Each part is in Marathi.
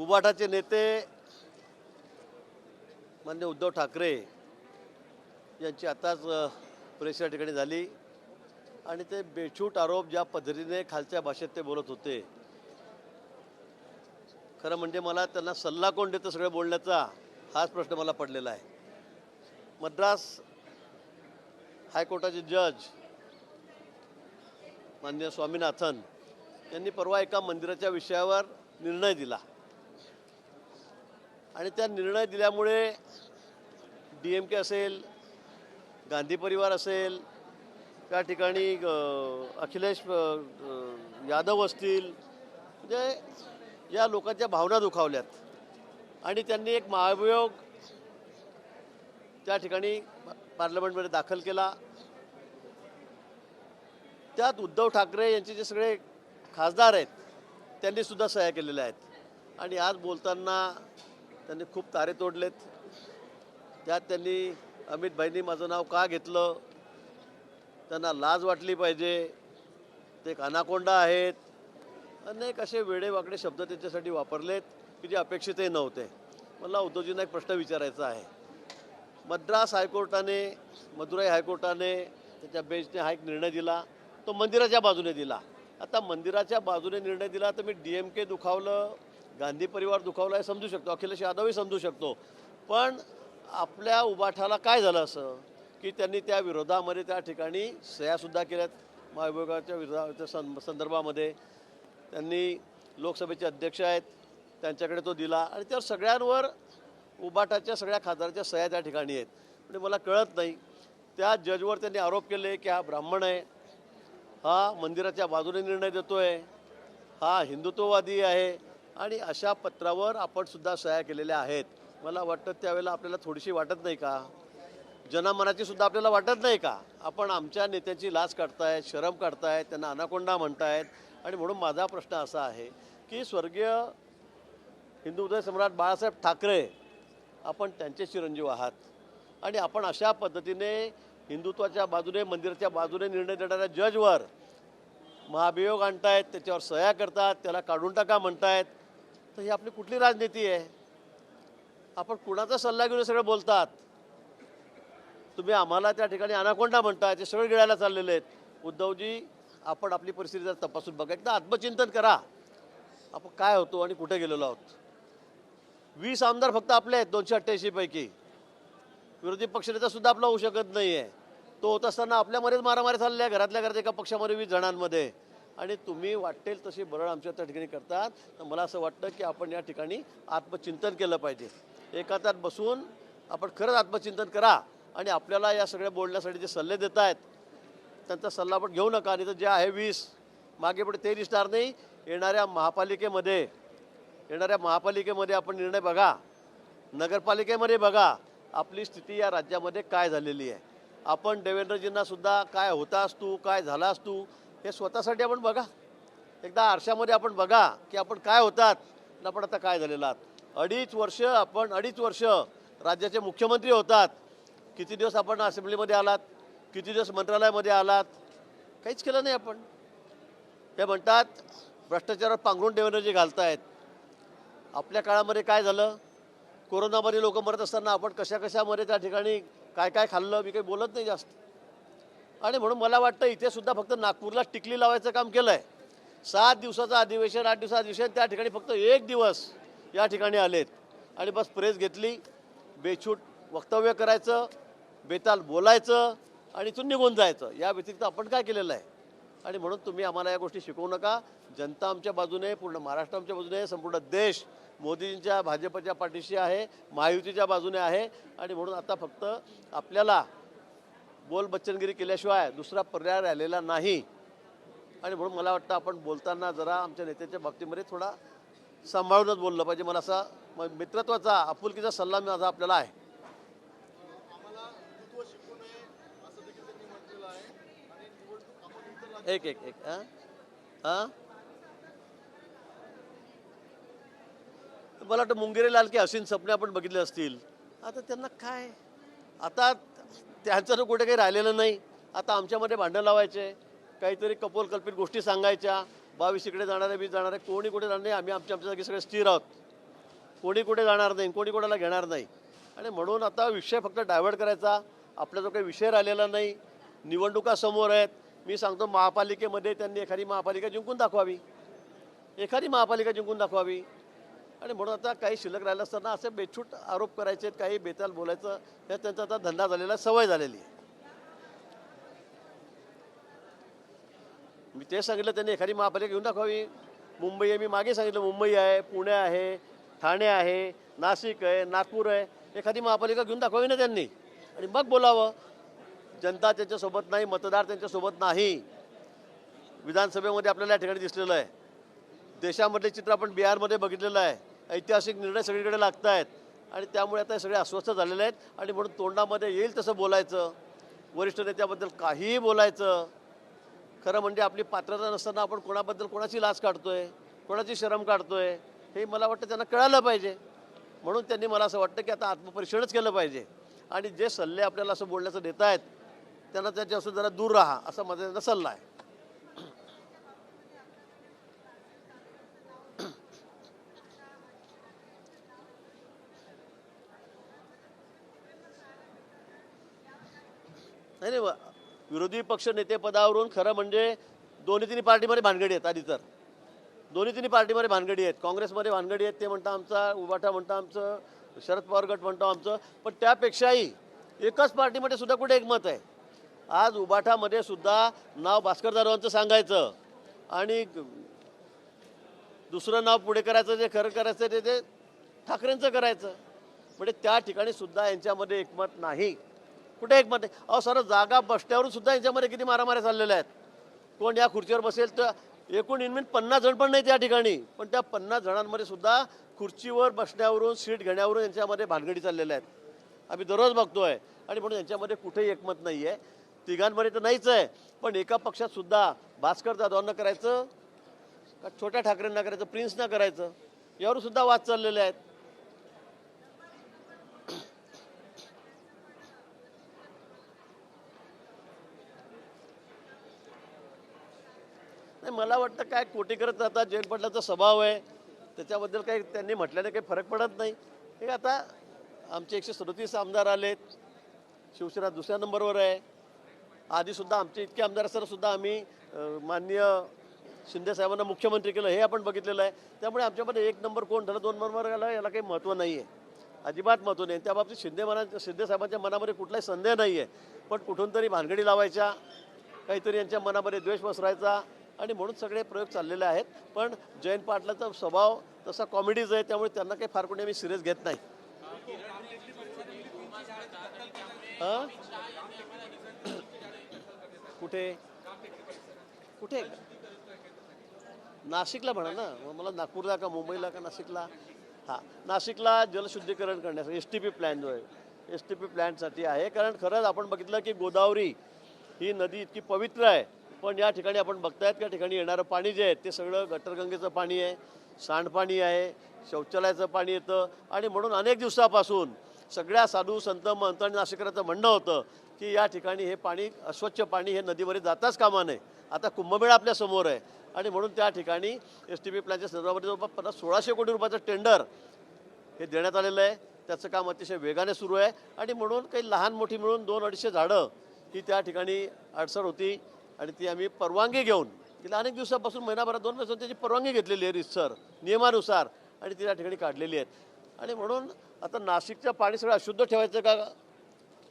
उबाटाचे नेते मान्य उद्धव ठाकरे यांची आताच प्रेस या ठिकाणी झाली. आणि ते बेछूट आरोप ज्या पद्धतीने खालच्या भाषेत ते बोलत होते. खरं म्हणजे मला त्यांना सल्ला कोण देतं सगळं बोलण्याचा हाच प्रश्न मला पडलेला आहे. मद्रास हायकोर्टाचे जज मान्य स्वामीनाथन यांनी परवा एका मंदिराच्या विषयावर निर्णय दिला. आणि त्या निर्णय दिल्यामुळे डी एम के असेल गांधी परिवार असेल त्या ठिकाणी अखिलेश यादव असतील म्हणजे या लोकांच्या भावना दुखावल्यात. आणि त्यांनी एक महाभियोग त्या ठिकाणी पार्लमेंटमध्ये दाखल केला. त्यात उद्धव ठाकरे यांचे जे सगळे खासदार आहेत त्यांनी सुद्धा सह्या केलेल्या आहेत. आणि आज बोलताना त्यांनी खूप तारे तोडलेत. त्यात त्यांनी अमित भाईंनी माझं नाव का घेतलं? त्यांना लाज वाटली पाहिजे. ते कानाकोंडा आहेत. अनेक असे वेडेवाकडे शब्द त्यांच्यासाठी वापरलेत की जे अपेक्षितही नव्हते. मला उद्धवजींना एक प्रश्न विचारायचा आहे. मद्रास हायकोर्टाने मदुराई हायकोर्टाने त्याच्या बेंचने हा एक निर्णय दिला. तो मंदिराच्या बाजूने दिला. आता मंदिराच्या बाजूने निर्णय दिला तर मी डी एम के दुखावलं. गांधी परिवार दुखावला हे समजू शकतो अखिलेश यादवही समजू शकतो. पण आपल्या उबाठाला काय झालं असं? की त्यांनी त्या विरोधामध्ये त्या ठिकाणी सह्यासुद्धा केल्यात. महाविभागाच्या विरोधाच्या सं संदर्भामध्ये त्यांनी लोकसभेचे अध्यक्ष आहेत त्यांच्याकडे तो दिला आणि त्या सगळ्यांवर उबाटाच्या सगळ्या खासदाराच्या सह्या त्या ठिकाणी आहेत. म्हणजे मला कळत नाही त्या जजवर त्यांनी आरोप केले की हा ब्राह्मण आहे हा मंदिराच्या बाजूने निर्णय देतो आहे हा हिंदुत्ववादी आहे आणि अशा पत्रावर आपण सुद्धा सह्या केलेल्या आहेत. मला वाटतं त्यावेळेला आपल्याला थोडीशी वाटत नाही का? जनामनाची सुद्धा आपल्याला वाटत नाही का? आपण आमच्या नेत्याची लाच काढतायत शरम काढतायत त्यांना अनाकोंडा म्हणतायत. आणि म्हणून माझा प्रश्न असा आहे की स्वर्गीय हिंदू उदय सम्राट बाळासाहेब ठाकरे आपण त्यांचे चिरंजीव आहात. आणि आपण अशा पद्धतीने हिंदुत्वाच्या बाजूने मंदिराच्या बाजूने निर्णय देणाऱ्या जजवर महाभियोग आणतायत त्याच्यावर सह्या करतात त्याला काढून टाका म्हणतायत. तर ही आपली कुठली राजनीती आहे? आपण कुणाचा सल्ला घेऊन सगळे सगळं बोलतात? तुम्ही आम्हाला त्या ठिकाणी अनाकोंडा म्हणताय ते सगळे गिळायला चाललेले आहेत. उद्धवजी आपण आपली परिस्थिती जर तपासून बघा. एकदा आत्मचिंतन करा. आपण काय होतो आणि कुठे गेलेलो आहोत? वीस आमदार फक्त आपले आहेत दोनशे अठ्ठ्याऐंशी पैकी. विरोधी पक्षनेता सुद्धा आपला होऊ शकत नाही आहे तो होत असताना आपल्यामध्येच मारामारी चालल्या घरातल्या घरात एका पक्षामध्ये वीस जणांमध्ये. आणि तुम्ही वाटेल तशी बरळ आमच्या त्या ठिकाणी करतात. तर मला असं वाटतं की आपण या ठिकाणी आत्मचिंतन केलं पाहिजे. एका त्यात बसून आपण खरंच आत्मचिंतन करा आणि आपल्याला या सगळ्या बोलण्यासाठी जे सल्ले देत आहेत त्यांचा सल्ला आपण घेऊ नका. आणि तर जे आहे वीस मागे पुढे ते दिसणार नाही. येणाऱ्या महापालिकेमध्ये येणाऱ्या महापालिकेमध्ये आपण निर्णय बघा. नगरपालिकेमध्ये बघा आपली स्थिती या राज्यामध्ये काय झालेली आहे. आपण देवेंद्रजींना सुद्धा काय होतास तू काय झालास तू हे स्वतःसाठी आपण बघा. एकदा आरशामध्ये आपण बघा की आपण काय होतात आणि आपण आता काय झालेलं आहात. अडीच वर्ष आपण अडीच वर्ष राज्याचे मुख्यमंत्री होतात. किती दिवस आपण असेंब्लीमध्ये आलात? किती दिवस मंत्रालयामध्ये आलात? काहीच केलं नाही आपण. ते म्हणतात भ्रष्टाचारावर पांघरून ठेवणं जे घालत घालतायत. आपल्या काळामध्ये काय झालं? कोरोनामध्ये लोक मरत असताना आपण कशा कशामध्ये त्या ठिकाणी काय काय खाल्लं? मी काही बोलत नाही जास्त. आणि म्हणून मला वाटतं इथे सुद्धा फक्त नागपूरला टिकली लावायचं काम केलं आहे सात दिवसाचं अधिवेशन आठ दिवसाचं अधिवेशन त्या ठिकाणी फक्त एक दिवस या ठिकाणी आलेत. आणि बस प्रेस घेतली बेछूट वक्तव्य करायचं बेताल बोलायचं आणि इथून निघून जायचं. या व्यतिरिक्त आपण काय केलेलं आहे? आणि म्हणून तुम्ही आम्हाला या गोष्टी शिकवू नका. जनता आमच्या बाजूने पूर्ण महाराष्ट्र आमच्या बाजूने संपूर्ण देश मोदींच्या भाजपच्या पाठीशी आहे. महायुतीच्या बाजूने आहे. आणि म्हणून आता फक्त आपल्याला बोल बच्चनगिरी केल्याशिवाय दुसरा पर्याय राहिलेला नाही. आणि म्हणून मला वाटतं आपण बोलताना जरा आमच्या नेत्याच्या बाबतीमध्ये थोडा सांभाळूनच बोललं पाहिजे. मला असा मित्रत्वाचा आपुलकीचा सल्ला माझा आपल्याला आहे. एक एक एक हां? हां? मला वाटतं मुंगेरी लाल की हसीन सपने आपण बघितले असतील. आता त्यांना काय? आता त्यांचं तर कुठे काही राहिलेलं नाही. आता आमच्यामध्ये भांडण लावायचे काहीतरी कपोल कल्पित गोष्टी सांगायच्या. बावीस इकडे जाणारे वीस जाणारे कोणी कुठे जाणार नाही. आम्ही आमच्या आमच्या जागी सगळे स्थिर आहोत. कोणी कुठे जाणार नाही कोणी कोणाला घेणार नाही. आणि म्हणून आता विषय फक्त डायव्हर्ट करायचा. आपला जो काही विषय राहिलेला नाही निवडणुका समोर आहेत. मी सांगतो महापालिकेमध्ये त्यांनी एखादी महापालिका जिंकून दाखवावी. एखादी महापालिका जिंकून दाखवावी. आणि म्हणून आता काही शिल्लक राहिलं असताना असे बेछूट आरोप करायचे काही बेताल बोलायचं हे त्यांचा आता धंदा झालेला सवय झालेली आहे. मी ते सांगितलं त्यांनी एखादी महापालिका घेऊन दाखवावी. मुंबई आहे मी मागे सांगितलं मुंबई आहे पुणे आहे ठाणे आहे नाशिक आहे नागपूर आहे. एखादी महापालिका घेऊन दाखवावी ना त्यांनी. आणि मग बोलावं. जनता त्यांच्यासोबत नाही मतदार त्यांच्यासोबत नाही. विधानसभेमध्ये आपल्याला या ठिकाणी दिसलेलं आहे. देशामधले चित्र आपण बिहारमध्ये बघितलेलं आहे. ऐतिहासिक निर्णय सगळीकडे लागत आहेत आणि त्यामुळे आता हे सगळे अस्वस्थ झालेले आहेत. आणि म्हणून तोंडामध्ये येईल तसं बोलायचं. वरिष्ठ नेत्याबद्दल काहीही बोलायचं. खरं म्हणजे आपली पात्रता नसताना आपण कोणाबद्दल कोणाची लाच काढतोय? कोणाची शरम काढतोय? हे मला वाटतं त्यांना कळालं पाहिजे. म्हणून त्यांनी मला असं वाटतं की आता आत्मपरीक्षणच केलं पाहिजे. आणि जे सल्ले आपल्याला असं बोलण्याचं देत आहेत त्यांना त्याच्यापासून जरा दूर राहा असा माझा त्यांना सल्ला आहे नाही नाही व- विरोधी पक्ष नेतेपदावरून खरं म्हणजे दोन्ही तिन्ही पार्टीमध्ये भानगडी आहेत आधी तर. दोन्ही तिन्ही पार्टीमध्ये भानगडी आहेत. काँग्रेसमध्ये भानगडी आहेत ते म्हणता आमचा उबाठा म्हणता आमचं शरद पवार गट म्हणतो आमचं. पण त्यापेक्षाही एकाच पार्टीमध्ये सुद्धा कुठे एकमत आहे? आज उबाठामध्ये सुद्धा नाव भास्कर जाधवांचं सांगायचं आणि दुसरं नाव पुढे करायचं जे खरं करायचं ते ते ठाकरेंचं करायचं. म्हणजे त्या ठिकाणी सुद्धा यांच्यामध्ये एकमत नाही. कुठे एकमत मत अहो सर जागा बसण्यावरून सुद्धा यांच्यामध्ये किती मारामाऱ्या चाललेल्या आहेत. कोण या खुर्चीवर बसेल तर एकूण इनमिन पन्नास जण पण नाही त्या ठिकाणी. पण त्या पन्नास जणांमध्ये सुद्धा खुर्चीवर बसण्यावरून सीट घेण्यावरून यांच्यामध्ये भानगडी चाललेल्या आहेत. आम्ही दररोज बघतोय. आणि म्हणून यांच्यामध्ये कुठेही एकमत नाही आहे तिघांमध्ये तर नाहीच आहे. पण एका पक्षात सुद्धा भास्कर जाधवांना करायचं का छोट्या ठाकरेंना करायचं प्रिन्सना करायचं यावर सुद्धा वाद चाललेले आहेत. नाही मला वाटतं काय कोटी करत आता जयंत पाटलाचा स्वभाव आहे. त्याच्याबद्दल काही त्यांनी म्हटल्याने काही फरक पडत नाही. हे आता आमचे एकशे सदतीस आमदार आलेत. शिवसेना दुसऱ्या नंबरवर आहे. आधीसुद्धा आमचे इतके आमदार असताना सुद्धा आम्ही माननीय शिंदे साहेबांना मुख्यमंत्री केलं हे आपण बघितलेलं आहे. त्यामुळे आमच्यामध्ये एक नंबर कोण झालं दोन नंबर आला याला काही महत्त्व नाही आहे अजिबात महत्त्व नाही. त्या बाबतीत शिंदे मना शिंदे साहेबांच्या मनामध्ये कुठलाही संदेह नाही आहे पण कुठून तरी भानगडी लावायच्या काहीतरी यांच्या मनामध्ये द्वेष पसरायचा. आणि म्हणून सगळे प्रयोग चाललेले आहेत. पण जयंत पाटलाचा स्वभाव तसा कॉमेडीज आहे त्यामुळे त्यांना काही फार कोणी आम्ही सिरियस घेत नाही. कुठे? कुठे? नाशिकला म्हणा ना. मग मला नागपूरला का मुंबईला का नाशिकला? हां. नाशिकला जलशुद्धीकरण करण्यासाठी एस टी पी प्लॅन जो आहे एस टी पी प्लॅनसाठी आहे. कारण खरंच आपण बघितलं की गोदावरी ही नदी इतकी पवित्र आहे. पण या ठिकाणी आपण बघतायत त्या ठिकाणी येणारं पाणी जे आहे ते सगळं गटरगंगेचं पाणी आहे सांडपाणी आहे शौचालयाचं पाणी येतं आणि म्हणून अनेक दिवसापासून सगळ्या साधू संत महंत आणि नाशिकराचं म्हणणं होतं की या ठिकाणी हे पाणी अस्वच्छ पाणी हे नदीमध्ये जाताच कामा नये. आता कुंभमेळा आपल्यासमोर आहे आणि म्हणून त्या ठिकाणी एस टी पी प्लॅनच्या संदर्भामध्ये जवळपास पन्नास सोळाशे कोटी रुपयाचं टेंडर हे देण्यात आलेलं आहे. त्याचं काम अतिशय वेगाने सुरू आहे आणि म्हणून काही लहान मोठी मिळून दोन अडीचशे झाडं ही त्या ठिकाणी अडसर होती. आणि ती आम्ही परवानगी घेऊन तिला अनेक दिवसापासून महिनाभरात दोन दिवसात त्याची परवानगी घेतलेली आहे रितसर नियमानुसार आणि ती त्या ठिकाणी काढलेली आहेत. आणि म्हणून आता नाशिकचं पाणी सगळं अशुद्ध ठेवायचं का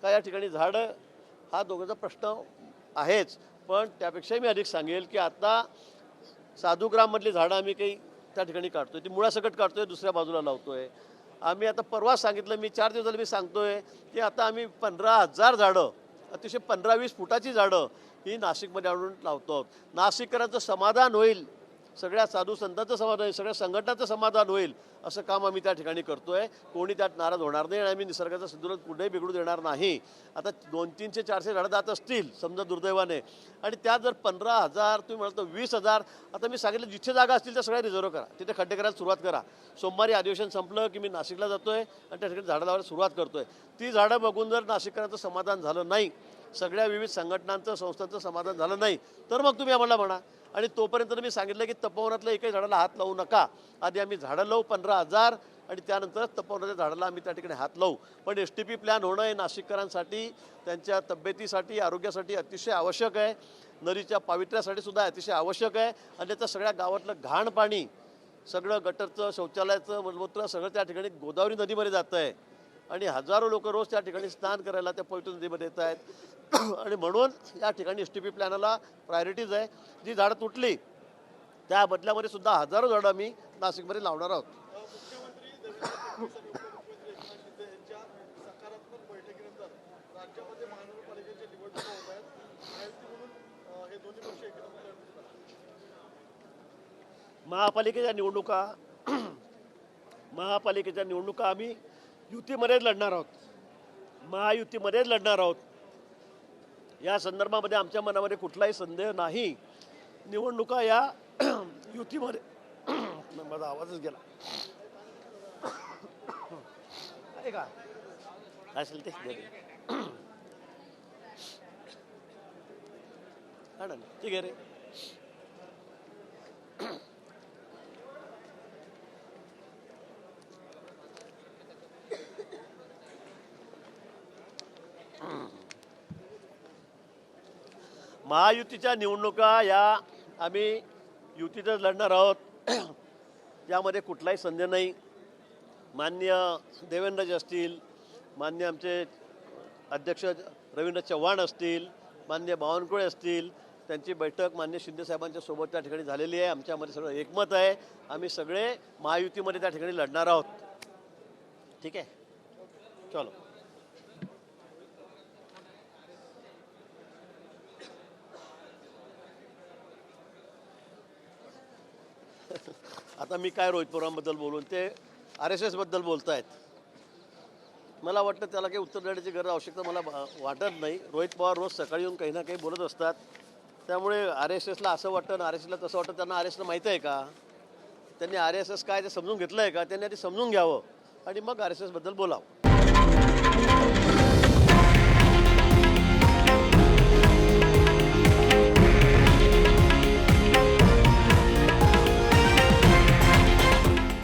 का या ठिकाणी झाडं हा दोघांचा प्रश्न आहेच. पण त्यापेक्षाही मी अधिक सांगेल की आता साधुग्राममधली झाडं आम्ही काही त्या ठिकाणी काढतोय. ती मुळासकट काढतोय दुसऱ्या बाजूला लावतोय. आम्ही आता परवा सांगितलं मी चार दिवस झाले मी सांगतोय की आता आम्ही पंधरा हजार झाडं अतिशय पंधरा वीस फुटाची झाडं ही नाशिकमध्ये आणून लावतो. आहोत नाशिककरांचं समाधान होईल. सगळ्या साधू संतांचं समाधान होईल सगळ्या संघटनाचं समाधान होईल असं काम आम्ही त्या ठिकाणी करतो आहे कोणी त्यात नाराज होणार नाही आणि आम्ही निसर्गाचं संतुलन कुठेही बिघडू देणार नाही. आता दोन तीनशे चारशे झाडं जात असतील समजा दुर्दैवाने. आणि त्यात जर पंधरा हजार तुम्ही म्हणतो वीस हजार आता मी सांगितलं जिथे जागा असतील त्या सगळ्या रिझर्व करा. तिथे खड्डे करायला सुरुवात करा. सोमवारी अधिवेशन संपलं की मी नाशिकला जातो आहे आणि त्या ठिकाणी झाडं लावायला सुरुवात करतो आहे ती झाडं बघून जर नाशिककरांचं समाधान झालं नाही सगळ्या विविध संघटनांचं संस्थांचं समाधान झालं नाही तर मग तुम्ही आम्हाला म्हणा. आणि तोपर्यंत मी सांगितलं की तपोवनातल्या एकही झाडाला हात लावू नका. आधी आम्ही झाडं लावू पंधरा हजार आणि त्यानंतरच तपोवनाच्या झाडाला आम्ही त्या ठिकाणी हात लावू. पण एस टी पी प्लॅन होणं हे नाशिककरांसाठी त्यांच्या तब्येतीसाठी आरोग्यासाठी अतिशय आवश्यक आहे. नदीच्या पावित्र्यासाठी सुद्धा अतिशय आवश्यक आहे. आणि त्याचं सगळ्या गावातलं घाण पाणी सगळं गटरचं शौचालयाचं मलमूत्र सगळं त्या ठिकाणी गोदावरी नदीमध्ये जातं आहे आणि हजारो लोक रोज त्या ठिकाणी स्नान करायला त्या पवित्र नदीमध्ये येत आहेत आणि म्हणून या ठिकाणी एस टी पी प्लॅनला प्रायोरिटीज आहे. जी झाडं तुटली त्या बदल्यामध्ये सुद्धा हजारो झाडं आम्ही नाशिकमध्ये लावणार आहोत. महापालिकेच्या निवडणुका महापालिकेच्या निवडणुका आम्ही युतीमध्येच लढणार आहोत. महायुतीमध्येच लढणार आहोत. या संदर्भामध्ये आमच्या मनामध्ये कुठलाही संदेह नाही. निवडणुका या युतीमध्ये माझा आवाजच गेला. आहे का? काय असेल ते. ठीक आहे रे. महायुतीच्या निवडणुका या आम्ही युतीतच लढणार आहोत. यामध्ये कुठलाही संदेह नाही. मान्य देवेंद्रजी असतील मान्य आमचे अध्यक्ष रवींद्र चव्हाण असतील मान्य बावनकुळे असतील त्यांची बैठक मान्य शिंदेसाहेबांच्या सोबत त्या ठिकाणी झालेली आहे. आमच्यामध्ये सगळं एकमत आहे. आम्ही सगळे महायुतीमध्ये त्या ठिकाणी लढणार आहोत. ठीक आहे? चलो. आता मी काय रोहित पवारांबद्दल बोलून ते आर एस एसबद्दल बोलत आहेत मला वाटतं त्याला काही उत्तर देण्याची गरज आवश्यकता मला वाटत नाही. रोहित पवार रोज सकाळी येऊन काही ना काही बोलत असतात. त्यामुळे आर एस एसला असं वाटतं आणि आर एस एसला तसं वाटतं. त्यांना आर एस एसला माहीत आहे का? त्यांनी आर एस एस काय ते समजून घेतलं आहे का? त्यांनी आधी समजून घ्यावं आणि मग आर एस एसबद्दल बोलावं.